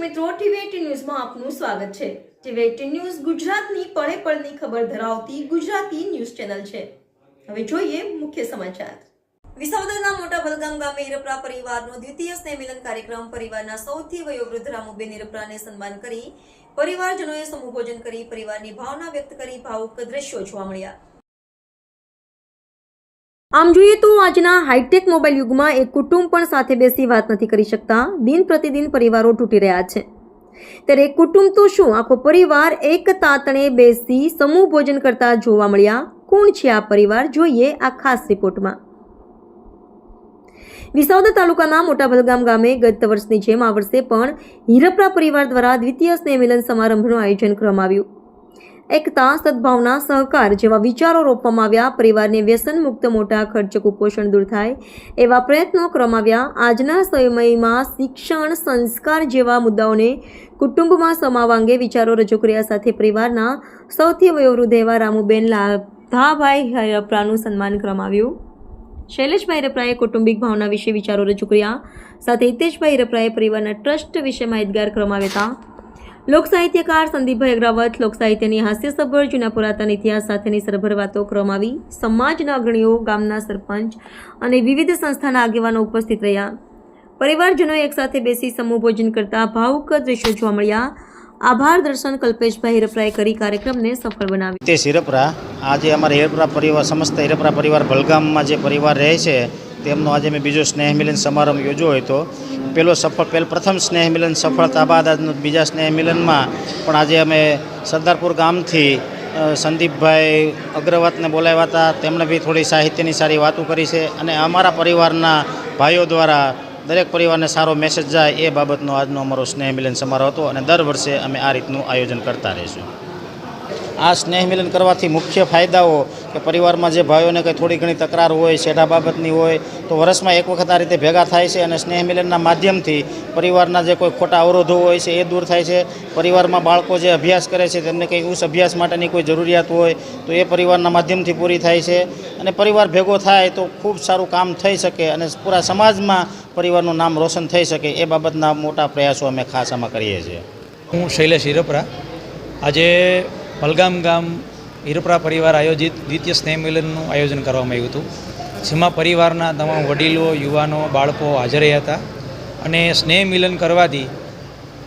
મિત્રો, ટીવી ન્યૂઝમાં આપનું સ્વાગત છે. ટીવી ન્યૂઝ ગુજરાતની પળે પળની ખબર ધરાવતી ગુજરાતી ન્યૂઝ ચેનલ છે. હવે જોઈએ મુખ્ય સમાચાર. વિસાવદરના મોટા બલગામ ગામે ઈરપરા પરિવારનો દ્વિતીય સ્નેહમિલન કાર્યક્રમ પરિવારના સૌથી વયોવૃદ્ધ રામુબેન ઈરપરાને સન્માન કરી પરિવારજનોએ સમૂહ ભોજન કરી પરિવારની ભાવના વ્યક્ત કરી ભાવુક દ્રશ્યો જોવા મળ્યા. આમ જોઈએ તો આજના હાઈટેક મોબાઈલ યુગમાં એક કુટુંબ પણ સાથે બેસી વાત નથી કરી શકતા. દિન પ્રતિદિન પરિવારો તૂટી રહ્યા છે. ત્યારે કુટુંબ તો શું? આખો પરિવાર એક તાતણે બેસી સમૂહ ભોજન કરતા જોવા મળ્યા. કોણ છે આ પરિવાર? જોઈએ આ ખાસ રિપોર્ટમાં. વિસાવદર તાલુકાના મોટા ભલગામ ગામે ગત વર્ષની જેમ આ વર્ષે પણ હીરપરા પરિવાર દ્વારા દ્વિતીય સ્નેહમિલન સમારંભનું આયોજન કરવામાં આવ્યું. એકતા, સદભાવના, સહકાર જેવા વિચારો રોપવામાં આવ્યા. પરિવારને વ્યસન મુક્ત મોટા ખર્ચ કુપોષણ દૂર થાય એવા પ્રયત્નો ક્રમાવ્યા આજના સમયમાં શિક્ષણ, સંસ્કાર જેવા મુદ્દાઓને કુટુંબમાં સમાવવા અંગે વિચારો રજૂ કર્યા. સાથે પરિવારના સૌથી વયોવૃદ્ધ એવા રામુબેન લાધાભાઈ હરપ્રાનું સન્માન કરવામાં શૈલેષભાઈ રપરાએ કૌટુંબિક ભાવના વિશે વિચારો રજૂ કર્યા. સાથે હિતેશભાઈ રપરાએ પરિવારના ટ્રસ્ટ વિશે માહિતગાર કરવામાં આવ્યા હતા. લોક સાહિત્યકાર સંદીપભાઈ અગ્રાવત લોકસાહિત્યની હાસ્યસભર જૂના પુરાતન ઇતિહાસ સાથેની સરભર વાતો કરવામાં આવી. સમાજના અગ્રણીઓ, ગામના સરપંચ અને વિવિધ સંસ્થાના આગેવાનો ઉપસ્થિત રહ્યા. પરિવારજનો એકસાથે બેસી સમૂહ ભોજન કરતા ભાવુક દ્રશ્યો જોવા મળ્યા. આભાર દર્શન કલ્પેશભાઈ હિરપરાએ કરી કાર્યક્રમને સફળ બનાવ્યો તે હિરપરા આજે અમારા હિરપરા પરિવાર, સમસ્ત હિરપરા પરિવાર ભલગામમાં જે પરિવાર રહે છે તેમનો આજે મેં બીજો સ્નેહ મિલન સમારંભ યોજ્યો હતો પહેલો સફળ પહેલ પ્રથમ સ્નેહ મિલન, સફળતા બાદ આજનું બીજા સ્નેહ મિલનમાં પણ આજે અમે સરદારપુર ગામથી સંદીપભાઈ અગ્રવાતને બોલાવ્યા હતા. તેમણે બી થોડી સાહિત્યની સારી વાતો કરી છે અને અમારા પરિવારના ભાઈઓ દ્વારા દરેક પરિવારને સારો મેસેજ જાય એ બાબતનો આજનો અમારો સ્નેહ મિલન સમારોહ હતો અને દર વર્ષે અમે આ રીતનું આયોજન કરતા રહીશું. આ સ્નેહ મિલન કરવાથી મુખ્ય ફાયદાઓ કે પરિવારમાં જે ભાઈઓને કંઈ થોડી ઘણી તકરાર હોય શેઠા બાબતની હોય, તો વર્ષમાં એક વખત આ રીતે ભેગા થાય છે અને સ્નેહ મિલનના માધ્યમથી પરિવારના જે કોઈ ખોટા અવરોધો હોય છે એ દૂર થાય છે. પરિવારમાં બાળકો જે અભ્યાસ કરે છે તેમને કંઈ ઉચ્ચ અભ્યાસ માટેની કોઈ જરૂરિયાત હોય તો એ પરિવારના માધ્યમથી પૂરી થાય છે. અને પરિવાર ભેગો થાય તો ખૂબ સારું કામ થઈ શકે અને પૂરા સમાજમાં પરિવારનું નામ રોશન થઈ શકે એ બાબતના મોટા પ્રયાસો અમે ખાસ આમાં કરીએ છીએ. હું શૈલેષ હિરપરા. આજે પલગામ ગામ હિરપરા પરિવાર આયોજિત દ્વિતીય સ્નેહ મિલનનું આયોજન કરવામાં આવ્યું હતું. જેમાં પરિવારના તમામ વડીલો, યુવાનો, બાળકો હાજર હતા અને સ્નેહ મિલન કરવાથી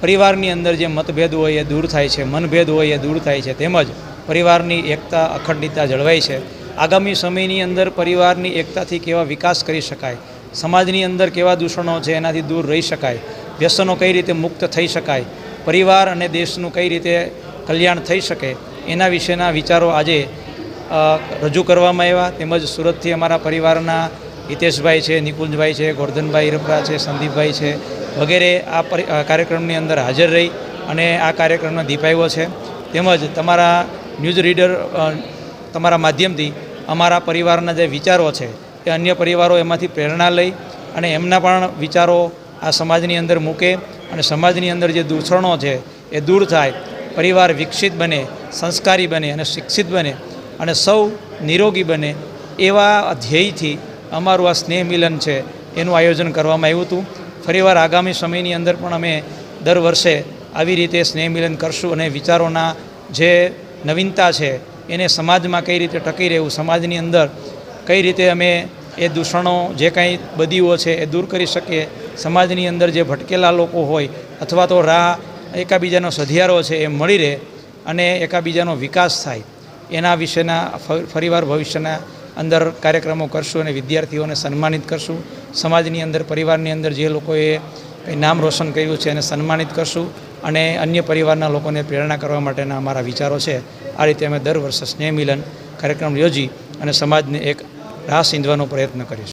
પરિવારની અંદર જે મતભેદ હોય એ દૂર થાય છે, મનભેદ હોય એ દૂર થાય છે, તેમજ પરિવારની એકતા, અખંડિતતા જળવાય છે. આગામી સમયની અંદર પરિવારની એકતાથી કેવા વિકાસ કરી શકાય, સમાજની અંદર કેવા દૂષણો છે એનાથી દૂર રહી શકાય, વ્યસનો કઈ રીતે મુક્ત થઈ શકાય, પરિવાર અને દેશનું કઈ રીતે કલ્યાણ થઈ શકે એના વિશેના વિચારો આજે રજૂ કરવામાં આવ્યા. તેમજ સુરતથી અમારા પરિવારના હિતેશભાઈ છે, નિકુંજભાઈ છે, ગોરધનભાઈ રપરા છે, સંદીપભાઈ છે, વગેરે આ કાર્યક્રમની અંદર હાજર રહી અને આ કાર્યક્રમનો દીપાવ્યો છે. તેમજ તમારા ન્યૂઝ રીડર તમારા માધ્યમથી અમારા પરિવારના જે વિચારો છે એ અન્ય પરિવારો એમાંથી પ્રેરણા લઈ અને એમના પણ વિચારો આ સમાજની અંદર મૂકે અને સમાજની અંદર જે દૂષણો છે એ દૂર થાય પરિવાર વિકસિત બને, સંસ્કારી બને અને શિક્ષિત બને અને સૌ નિરોગી બને એવા ધ્યેયથી અમારું આ સ્નેહ મિલન છે એનું આયોજન કરવામાં આવ્યું હતું. ફરીવાર આગામી સમયની અંદર પણ અમે દર વર્ષે આવી રીતે સ્નેહ મિલન કરશું અને વિચારોના જે નવીનતા છે એને સમાજમાં કઈ રીતે ટકી રહેવું, સમાજની અંદર કઈ રીતે અમે એ દૂષણો જે કાંઈ બદીઓ છે એ દૂર કરી શકીએ, સમાજની અંદર જે ભટકેલા લોકો હોય અથવા તો રાહ એકાબીજાનો સધિયારો છે એ મળી રહે અને એકાબીજાનો વિકાસ થાય. એના વિશેના ફરીવાર ભવિષ્યના અંદર કાર્યક્રમો કરશું અને વિદ્યાર્થીઓને સન્માનિત કરશું. સમાજની અંદર, પરિવારની અંદર જે લોકોએ કંઈ નામ રોશન કર્યું છે એને સન્માનિત કરશું અને અન્ય પરિવારના લોકોને પ્રેરણા કરવા માટેના અમારા વિચારો છે. આ રીતે અમે દર વર્ષે સ્નેહ મિલન કાર્યક્રમ યોજી અને સમાજને એક રાહ સીંધવાનો પ્રયત્ન કરીશું.